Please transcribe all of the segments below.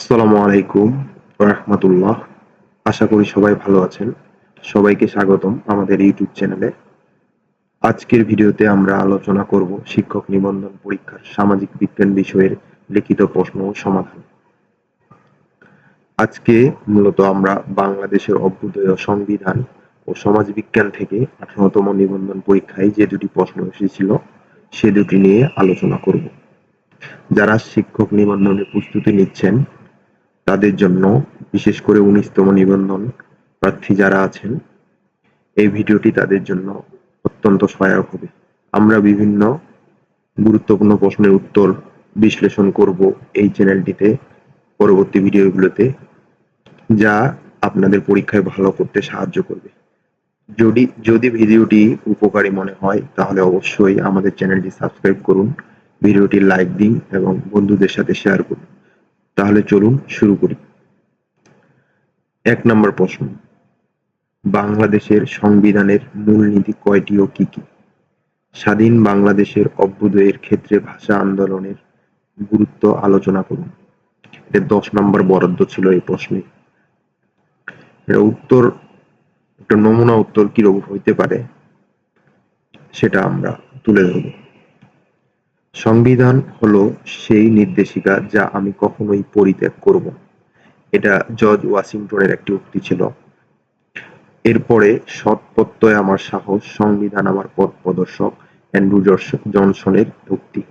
আসসালামু আলাইকুম রহমতুল্লাহ। আশা করি সবাই ভালো আছেন। সবাইকে স্বাগতম আমাদের ইউটিউব চ্যানেলে। আজকের ভিডিওতে আমরা আলোচনা করব শিক্ষক নিবন্ধন পরীক্ষার সামাজিক বিজ্ঞান বিষয়ের লিখিত প্রশ্ন ও সমাধান। আজকে মূলত আমরা বাংলাদেশের অভ্যুদয় সংবিধান ও সমাজ বিজ্ঞান থেকে আঠারোতম নিবন্ধন পরীক্ষায় যে দুটি প্রশ্ন এসেছিল, সে দুটি নিয়ে আলোচনা করব। যারা শিক্ষক নিবন্ধনের প্রস্তুতি নিচ্ছেন তাদের জন্য, বিশেষ করে উনিশতম নিবন্ধন প্রার্থী যারা আছেন, এই ভিডিওটি তাদের জন্য অত্যন্ত সহায়ক হবে। আমরা বিভিন্ন গুরুত্বপূর্ণ প্রশ্নের উত্তর বিশ্লেষণ করব এই চ্যানেলটিতে, পরবর্তী ভিডিওগুলোতে, যা আপনাদের পরীক্ষায় ভালো করতে সাহায্য করবে। যদি যদি ভিডিওটি উপকারী মনে হয়, তাহলে অবশ্যই আমাদের চ্যানেলটি সাবস্ক্রাইব করুন, ভিডিওটি লাইক দিন এবং বন্ধুদের সাথে শেয়ার করুন। তাহলে চলুন শুরু করি। এক নম্বর প্রশ্ন। বাংলাদেশের সংবিধানের মূলনীতি কয়টি ও কি কি? স্বাধীন বাংলাদেশের অভ্যুদয়ের ক্ষেত্রে ভাষা আন্দোলনের গুরুত্ব আলোচনা করুন। এটা দশ নম্বর বরাদ্দ ছিল এই প্রশ্নে। এটা উত্তর, একটা নমুনা উত্তর কীরকম হইতে পারে, সেটা আমরা তুলে ধরব। সংবিধান হলো সেই নির্দেশিকা যা আমি কখনোই পরিত্যাগ করব। এটা জর্জ ওয়াশিংটনের একটি উক্তি ছিল। এরপরে সৎ প্রত্যয় আমার সাহস, সংবিধান আমার পথ প্রদর্শক অ্যান্ড্রু জনসনের উক্তি।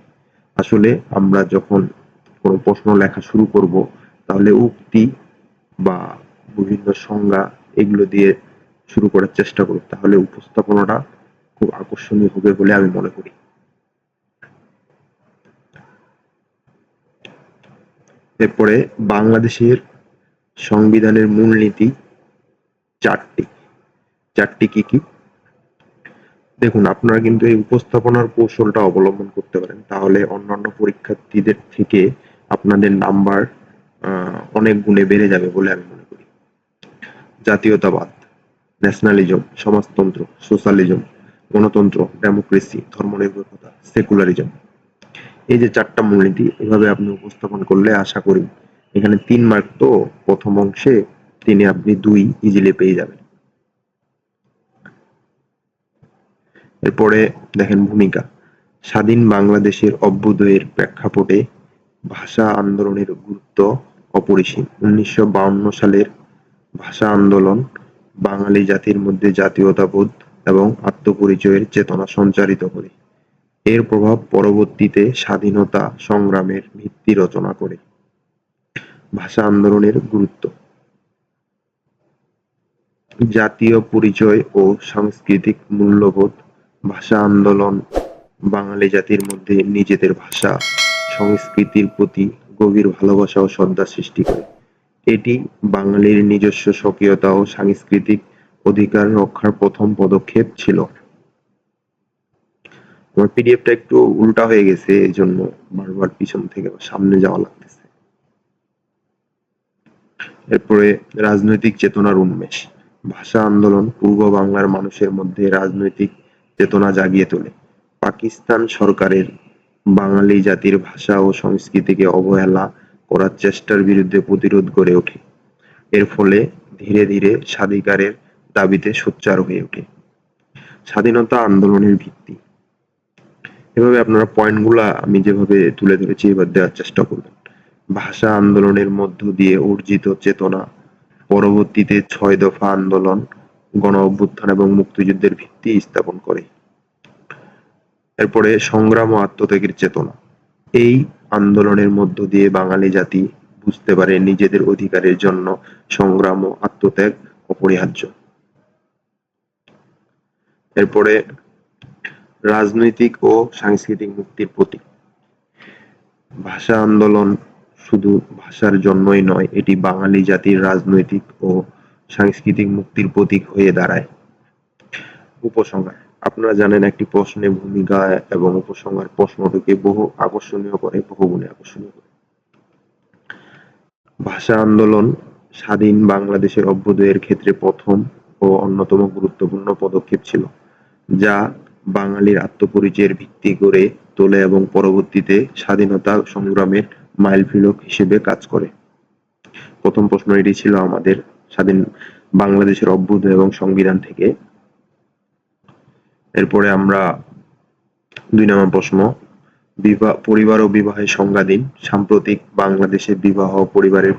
আসলে আমরা যখন কোনো প্রশ্ন লেখা শুরু করব, তাহলে উক্তি বা বিভিন্ন সংজ্ঞা এগুলো দিয়ে শুরু করার চেষ্টা করব। তাহলে উপস্থাপনাটা খুব আকর্ষণীয় হবে বলে আমি মনে করি। এরপরে বাংলাদেশের সংবিধানের মূলনীতি চারটি। চারটি কি কি? দেখুন, আপনারা কিন্তু এই উপস্থাপনার কৌশলটা অবলম্বন করতে পারেন। তাহলে অন্যান্য পরীক্ষার্থীদের থেকে আপনাদের নাম্বার অনেক গুণে বেড়ে যাবে বলে আমি মনে করি। জাতীয়তাবাদ, ন্যাশনালিজম, সমাজতন্ত্র, সোশ্যালিজম, গণতন্ত্র, ডেমোক্রেসি, ধর্মনিরপেক্ষতা, সেকুলারিজম। এই যে চারটা মূলনীতি এভাবে আপনি উপস্থাপন করলে আশা করি এখানে তিন মার্ক তো প্রথম অংশে তিনি আপনি দুই ইজিলি পেয়ে যাবেন। এরপরে দেখেন ভূমিকা। স্বাধীন বাংলাদেশের অভ্যুদয়ের প্রেক্ষাপটে ভাষা আন্দোলনের গুরুত্ব অপরিসীম। উনিশশো সালের ভাষা আন্দোলন বাঙালি জাতির মধ্যে জাতীয়তাবোধ এবং আত্মপরিচয়ের চেতনা সঞ্চারিত করে। এর প্রভাব পরবর্তীতে স্বাধীনতা সংগ্রামের ভিত্তি রচনা করে। ভাষা আন্দোলনের গুরুত্ব। জাতীয় পরিচয় ও সাংস্কৃতিক মূল্যবোধ। ভাষা আন্দোলন বাঙালি জাতির মধ্যে নিজেদের ভাষা, সংস্কৃতির প্রতি গভীর ভালোবাসা ও শ্রদ্ধা সৃষ্টি করে। এটি বাঙালির নিজস্ব স্বকীয়তা ও সাংস্কৃতিক অধিকার রক্ষার প্রথম পদক্ষেপ ছিল। আমার পিডিএফটা একটু উল্টা হয়ে গেছে এই জন্য বারবার পিছন থেকে সামনে যাওয়া লাগতেছে। এরপরে রাজনৈতিক চেতনার উন্মেষ। ভাষা আন্দোলন পূর্ব বাংলার মানুষের মধ্যে রাজনৈতিক চেতনা জাগিয়ে তোলে। পাকিস্তান সরকারের বাঙালি জাতির ভাষা ও সংস্কৃতিকে অবহেলা করার চেষ্টার বিরুদ্ধে প্রতিরোধ গড়ে ওঠে। এর ফলে ধীরে ধীরে স্বাধিকারের দাবিতে সোচ্চার হয়ে ওঠে। স্বাধীনতা আন্দোলনের ভিত্তি। এভাবে আপনারা পয়েন্টগুলা আমি যেভাবে তুলে ধরেছি, এবার দেওয়ার চেষ্টা করবেন। ভাষা আন্দোলনের মধ্য দিয়ে অর্জিত চেতনা, পরবর্তীতে ছয় দফা আন্দোলন, গণ অভ্যুত্থান এবং মুক্তিযুদ্ধের ভিত্তি স্থাপন করে। এরপরে সংগ্রাম ও আত্মত্যাগের চেতনা। এই আন্দোলনের মধ্য দিয়ে বাঙালি জাতি বুঝতে পারে নিজেদের অধিকারের জন্য সংগ্রাম ও আত্মত্যাগ অপরিহার্য। এরপরে রাজনৈতিক ও সাংস্কৃতিক মুক্তির প্রতীক। ভাষা আন্দোলন শুধু ভাষার জন্যই নয়, এটি বাঙালি জাতির রাজনৈতিক ও সাংস্কৃতিক মুক্তির প্রতীক হয়ে দাঁড়ায়। উপসংহার। আপনারা জানেন একটি প্রশ্নে ভূমিকা এবং উপসংহার প্রশ্নটিকে বহু আকর্ষণীয় করে, বহু গুণে আকর্ষণীয় করে। ভাষা আন্দোলন স্বাধীন বাংলাদেশের অভ্যুদয়ের ক্ষেত্রে প্রথম ও অন্যতম গুরুত্বপূর্ণ পদক্ষেপ ছিল, যা বাঙালির আত্মপরিচয়ের ভিত্তি করে তোলে এবং পরবর্তীতে স্বাধীনতা সংগ্রামের মাইলফলক হিসেবে কাজ করে। প্রথম প্রশ্ন এটি ছিল আমাদের স্বাধীন বাংলাদেশের অভ্যুদয় এবং সংবিধান থেকে। এরপরে আমরা দুই নম্বর প্রশ্ন, বিবাহ, পরিবার ও বিবাহের সংজ্ঞা দিন। সাম্প্রতিক বাংলাদেশে বিবাহ পরিবারের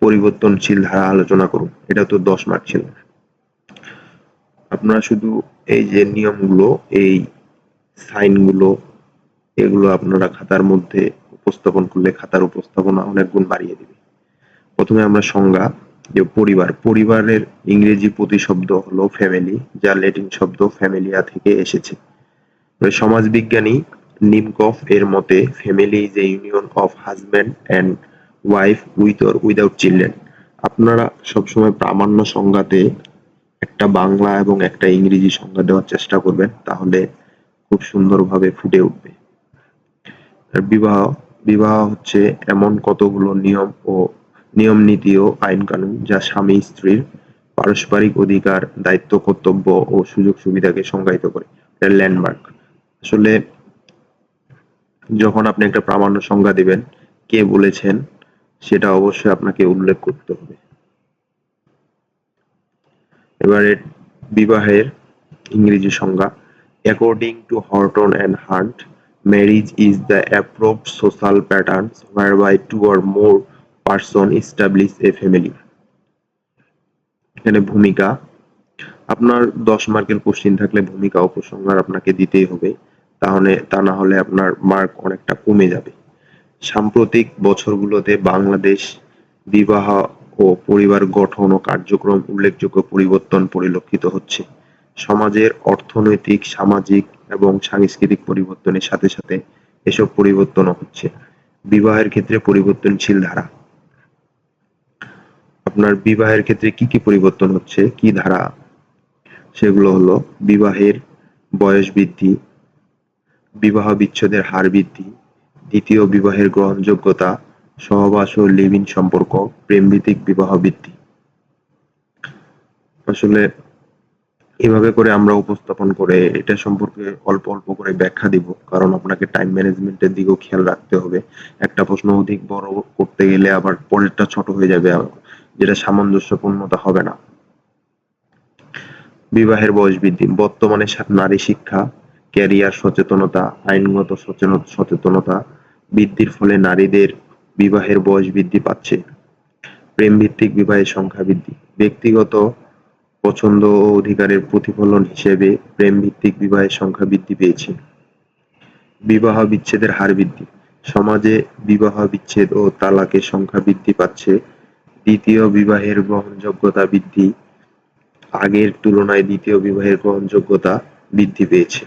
পরিবর্তনশীল ধারা আলোচনা করুন। এটা তো দশ মার্ক ছিল। আপনারা শুধু এই যে নিয়মগুলো, এই সাইনগুলো, এগুলো আপনারা খাতার মধ্যে উপস্থাপন করলে খাতার উপস্থাপনা অনেক গুণ বাড়িয়ে দিবে। প্রথমে আমরা সংজ্ঞা, যে পরিবার। পরিবারের ইংরেজি প্রতিশব্দ হলো ফ্যামিলি যা ল্যাটিন শব্দ ফ্যামিলিয়া থেকে এসেছে। সমাজবিজ্ঞানী নিমকফ এর মতে family is a union of husband and wife with or without children আপনারা সবসময় প্রামাণ্য সংজ্ঞাতে একটা বাংলা এবং একটা ইংরেজি সংজ্ঞা দেওয়ার চেষ্টা করবেন, তাহলে খুব সুন্দরভাবে ফুটে উঠবে। বিবাহ বিবাহ হচ্ছে এমন কতগুলো নিয়ম ও নিয়ম নীতি ও আইন কানুন যা স্বামী স্ত্রীর পারস্পরিক অধিকার, দায়িত্ব, কর্তব্য ও সুযোগ সুবিধাকে সংজ্ঞায়িত করে। ল্যান্ডমার্ক আসলে যখন আপনি একটা প্রামাণ্য সংজ্ঞা দিবেন, কে বলেছেন, সেটা অবশ্যই আপনাকে উল্লেখ করতে হবে। এবারে বিবাহের ইংরেজি সংজ্ঞা according to Horton and Hunt marriage is the approved social patterns whereby two or more person establish a family. এখানে ভূমিকা, আপনার দশ মার্কের কোশ্চিন থাকলে ভূমিকা উপসংহার আপনাকে দিতেই হবে, তাহলে, তা না হলে আপনার মার্ক অনেকটা কমে যাবে। সাম্প্রতিক বছরগুলোতে বাংলাদেশ বিবাহ ও পরিবার গঠন ও কার্যক্রম উল্লেখযোগ্য পরিবর্তন পরিলক্ষিত হচ্ছে। সমাজের অর্থনৈতিক, সামাজিক এবং সাংস্কৃতিক পরিবর্তনের সাথে সাথে এসব পরিবর্তনও হচ্ছে। বিবাহের ক্ষেত্রে পরিবর্তনশীল ধারা। আপনার বিবাহের ক্ষেত্রে কি কি পরিবর্তন হচ্ছে? কি ধারা? সেগুলো হলো বিবাহের বয়স বৃদ্ধি, বিবাহ বিচ্ছেদের হার বৃদ্ধি, দ্বিতীয় বিবাহের গ্রহণযোগ্যতা সহবাস ও লিভ ইন সম্পর্ক, প্রেমভিত্তিক বিবাহ বৃদ্ধি আসলে এভাবে করে আমরা উপস্থাপন করে এটা সম্পর্কে অল্প অল্প করে ব্যাখ্যা দিব, কারণ আপনাকে টাইম ম্যানেজমেন্টের দিকেও খেয়াল রাখতে হবে। একটা প্রশ্ন অধিক বড় করতে গেলে আবার পরেরটা ছোট হয়ে যাবে, যেটা সামঞ্জস্যপূর্ণতা হবে না। বিবাহের বয়স বৃদ্ধি, বর্তমানে নারী শিক্ষা, ক্যারিয়ার সচেতনতা, আইনগত সচেতনতা বৃদ্ধির ফলে নারীদের বিবাহের বয়স বৃদ্ধি পাচ্ছে। প্রেম ভিত্তিক বিবাহের সংখ্যা বৃদ্ধি। ব্যক্তিগত পছন্দ ও অধিকারের প্রতিফলন হিসেবে প্রেম ভিত্তিক বিবাহের সংখ্যা বৃদ্ধি পেয়েছে। বিবাহ বিচ্ছেদের হার বৃদ্ধি। সমাজে বিবাহ বিচ্ছেদ ও তালাকের সংখ্যা বৃদ্ধি পাচ্ছে। দ্বিতীয় বিবাহের গ্রহণযোগ্যতা বৃদ্ধি। আগের তুলনায় দ্বিতীয় বিবাহের গ্রহণযোগ্যতা বৃদ্ধি পেয়েছে।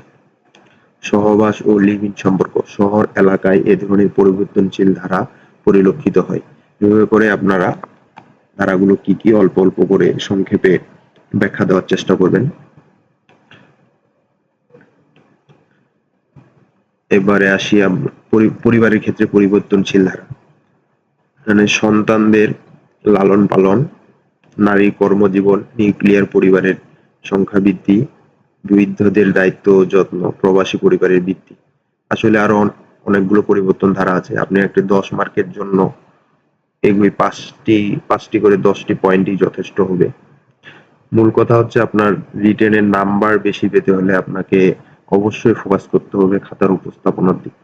সহবাস ও লিভ সম্পর্ক। শহর, এলাকায় এ ধরনের পরিবর্তনশীল ধারা পরিলক্ষিত হয়। এভাবে করে আপনারা ধারাগুলো কি কি অল্প অল্প করে সংক্ষেপে ব্যাখ্যা দেওয়ার চেষ্টা করবেন। এবারে আসি পরিবারের ক্ষেত্রে পরিবর্তনশীল ধারা। মানে সন্তানদের লালন পালন, নারী কর্মজীবন, নিউক্লিয়ার পরিবারের সংখ্যা বৃদ্ধি, বৃদ্ধদের দায়িত্ব যত্ন, প্রবাসী পরিবারের বৃদ্ধি। আসলে আরও অনেকগুলো পরিবর্তন ধারা আছে। আপনি একটি দশ মার্কের জন্য এগুলি পাঁচটি পাঁচটি করে দশটি পয়েন্টই যথেষ্ট হবে। মূল কথা হচ্ছে আপনার রিটেনের নাম্বার বেশি পেতে হলে আপনাকে অবশ্যই ফোকাস করতে হবে খাতার উপস্থাপনার দিক।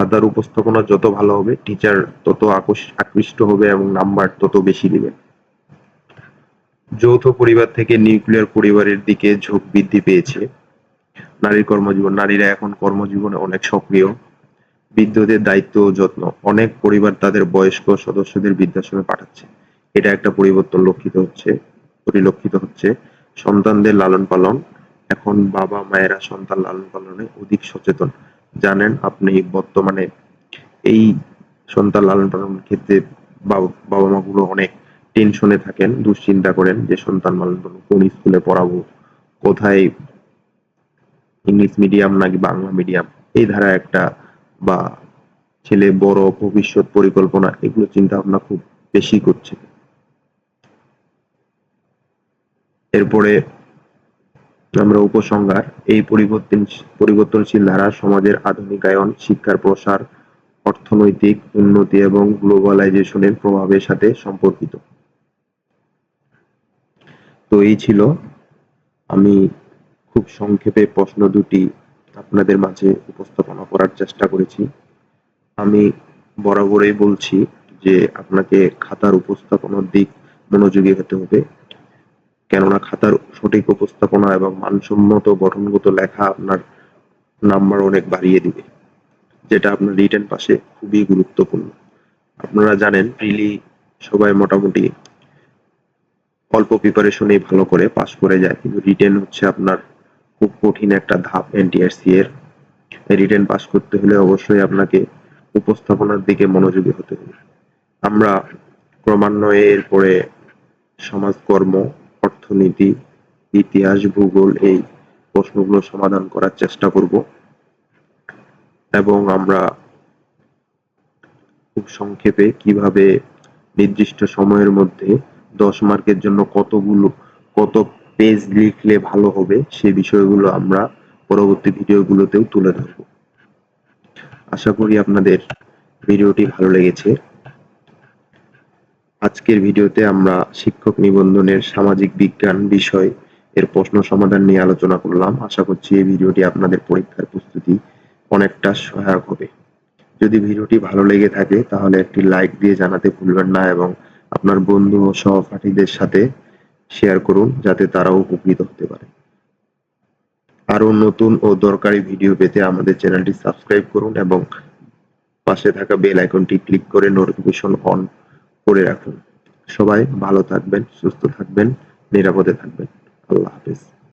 খাতার উপস্থাপনা যত ভালো হবে টিচার তত আকৃষ্ট হবে এবং নাম্বার তত বেশি দিবে। যৌথ পরিবার থেকে নিউক্লিয়ার পরিবারের দিকে ঝোঁক বৃদ্ধি পেয়েছে। নারীর কর্মজীবন, নারীরা এখন কর্মজীবনে অনেক সক্রিয়। বৃদ্ধদের দায়িত্ব ও যত্ন। অনেক পরিবার তাদের বয়স্ক সদস্যদের বৃদ্ধাশ্রমে পাঠাচ্ছে। এটা একটা পরিবর্তন লক্ষিত হচ্ছে, পরিলক্ষিত হচ্ছে। সন্তানদের লালন পালন, এখন বাবা মায়েরা সন্তান লালন পালনে অধিক সচেতন। জানেন আপনি বর্তমানে এই সন্তান লালন পালনের ক্ষেত্রে বাবা মা গুলো অনেক টেনশনে থাকেন, দুশ্চিন্তা করেন যে সন্তান লালন পালন কোন স্কুলে পড়াবো, কোথায় ইংলিশ মিডিয়াম নাকি বাংলা মিডিয়াম? এই ধারা একটা বা ছেলে বড় ভবিষ্যৎ পরিকল্পনা, এগুলো চিন্তা ভাবনা খুব বেশি করছে। এরপরে আমরা উপসংহার, এই পরিবর্তন, পরিবর্তনশীল ধারা সমাজের আধুনিকায়ন, শিক্ষার প্রসার, অর্থনৈতিক উন্নতি এবং গ্লোবালাইজেশনের প্রভাবের সাথে সম্পর্কিত। তো এই ছিল আমি খুব সংক্ষেপে প্রশ্ন দুটি আপনাদের মাঝে উপস্থাপনা করার চেষ্টা করেছি। আমি বরাবরই বলছি যে আপনাকে খাতার উপস্থাপনার দিক মনোযোগী হতে হবে। কেননা খাতার সঠিক উপস্থাপনা এবং মানসম্মত গঠনগত লেখা আপনার নাম্বার অনেক বাড়িয়ে দিবে, যেটা আপনার রিটেন পাশে খুবই গুরুত্বপূর্ণ। আপনারা জানেন, প্রিলি সবাই মোটামুটি অল্প প্রিপারেশনেই ভালো করে পাস করে যায়, কিন্তু রিটেন হচ্ছে আপনার খুব কঠিন একটা ধাপ এনটিআরসি এর। রিটেন পাস করতে হলে অবশ্যই আপনাকে উপস্থাপনার দিকে মনোযোগী হতে হবে। আমরা ক্রমান্বয়ে এরপরে সমাজকর্ম অর্থনীতি, ইতিহাস, ভূগোল এই প্রশ্নগুলো সমাধান করার চেষ্টা করব। এবং আমরা খুব সংক্ষেপে কীভাবে নির্দিষ্ট সময়ের মধ্যে দশ মার্কের জন্য কতগুলো, কত পেজ লিখলে ভালো হবে সে বিষয়গুলো আমরা পরবর্তী ভিডিওগুলোতেও তুলে ধরব। আশা করি আপনাদের ভিডিওটি ভালো লেগেছে। আজকের ভিডিওতে আমরা শিক্ষক নিবন্ধনের সামাজিক বিজ্ঞান বিষয় এর প্রশ্ন সমাধান নিয়ে আলোচনা করলাম। আশা করছি এই ভিডিওটি আপনাদের পরীক্ষার প্রস্তুতি অনেকটা সহায়ক হবে। যদি ভিডিওটি ভালো লেগে থাকে, তাহলে একটি লাইক দিয়ে জানাতে ভুলবেন না এবং আপনার বন্ধু ও সহপাঠীদের সাথে শেয়ার করুন যাতে তারাও উপকৃত হতে পারে। আরও নতুন ও দরকারি ভিডিও পেতে আমাদের চ্যানেলটি সাবস্ক্রাইব করুন এবং পাশে থাকা বেল আইকনটি ক্লিক করে নোটিফিকেশন অন করে রাখুন। সবাই ভালো থাকবেন, সুস্থ থাকবেন, নিরাপদে থাকবেন। আল্লাহ হাফেজ।